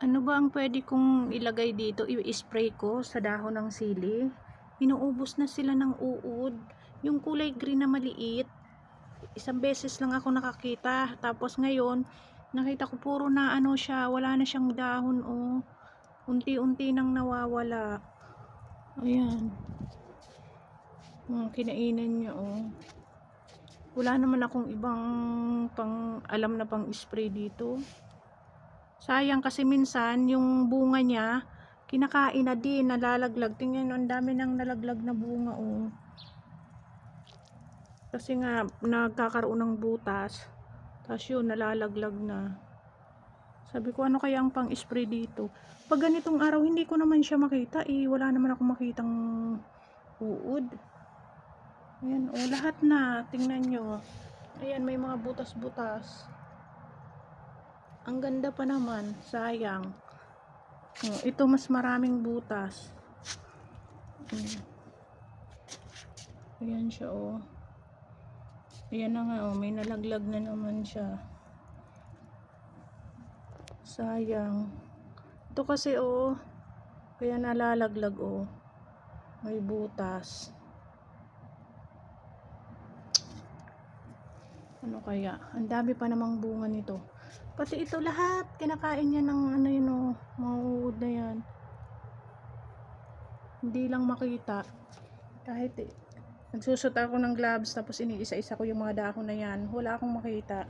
Ano ba ang pwede kong ilagay dito? I-spray ko sa dahon ng sili. Inuubos na sila ng uod. Yung kulay green na maliit. Isang beses lang ako nakakita. Tapos ngayon, nakita ko puro na ano siya. Wala na siyang dahon oh. Unti-unti nang nawawala. Ayan. Mga kinainan niya oh. Wala naman akong ibang pang alam na pang spray dito. Sayang kasi minsan yung bunga niya kinakain na din, nalalaglag. Tingnan ang dami nang nalaglag na bunga oh. Kasi nga nagkakaroon ng butas. Tapos yun, nalalaglag na. Sabi ko, ano kaya ang pang-spray dito? Pag ganitong araw, hindi ko naman siya makita eh. Wala naman ako makitang uod. Ayan, oh, lahat na. Tingnan nyo. Ayan, may mga butas-butas. Ang ganda pa naman. Sayang. Oh, ito mas maraming butas. Ayan. Ayan siya, oh. Ayan na nga, oh. May nalaglag na naman siya. Sayang. Ito kasi, oh. Kaya nalalaglag, oh. May butas. Ano kaya? Ang dami pa namang bunga nito. Pati ito lahat, kinakain niya ng ano yun oh, mga uod na yan. Hindi lang makita. Kahit eh, nagsusot ako ng gloves tapos iniisa-isa ko yung mga dahon na yan. Wala akong makita.